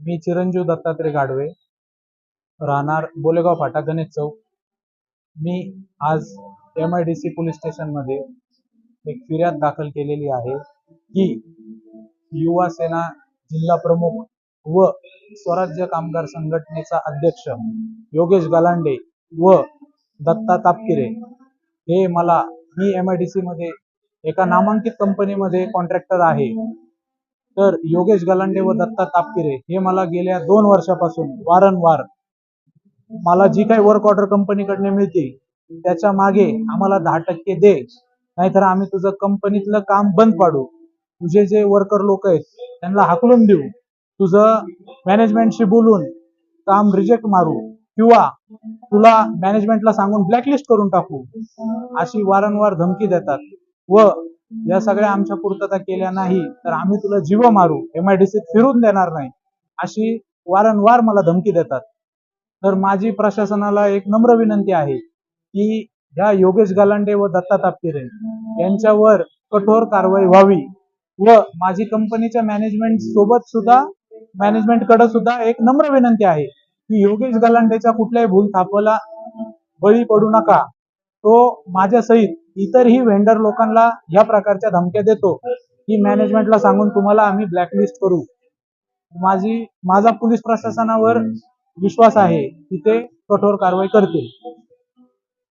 मी चिरंजीव दत्तात्रय गाडवे राहणार बोलेगाव फाटा गणेश चौक. मी आज M I D C police स्टेशनमध्ये एक फिर्याद दाखल केलेली आहे की युवा सेना जिल्हा प्रमुख व स्वराज्य कामगार संघटनेचा अध्यक्ष योगेश गलांडे व दत्ता तापकिरे हे मला मी एम आय डी सी मध्ये एका नामांकित कंपनीमध्ये कॉन्ट्रॅक्टर आहे. तर योगेश गलांडे व दत्ता तापकिरे हे मला गेल्या दोन वर्षापासून वारंवार मला जी काही वर्क ऑर्डर कंपनीकडनं मिळते त्याच्यामागे आम्हाला दहा टक्के दे. नाहीतर आम्ही तुझं कंपनीतलं काम बंद पाडू. तुझे जे वर्कर लोक आहेत त्यांना हाकलून देऊ. तुझं मॅनेजमेंटशी बोलून काम रिजेक्ट मारू किंवा तुला मॅनेजमेंटला सांगून ब्लॅकलिस्ट करून टाकू अशी वारंवार धमकी देतात. व या सगळ्या आमच्या पूर्तता केल्या नाही तर आम्ही तुला जीव मारू एम आय डी फिरून देणार नाही अशी वारंवार मला धमकी देतात. तर माझी प्रशासनाला एक नम्र विनंती आहे की ह्या योगेश गालांडे व दत्ता तापकिरे यांच्यावर कठोर कारवाई व्हावी व माझी कंपनीच्या मॅनेजमेंट सोबत सुद्धा मॅनेजमेंटकडे सुद्धा एक नम्र विनंती आहे की योगेश गालांडेच्या कुठल्याही भूल थापाला बळी पडू नका. तो माझ्या सहित इतरही व्हेंडर लोकांना या प्रकारच्या धमक्या देतो की मॅनेजमेंटला सांगून तुम्हाला आम्ही ब्लॅकलिस्ट करू. माझी माझा पोलीस प्रशासनावर विश्वास आहे की ते कठोर कारवाई करतील.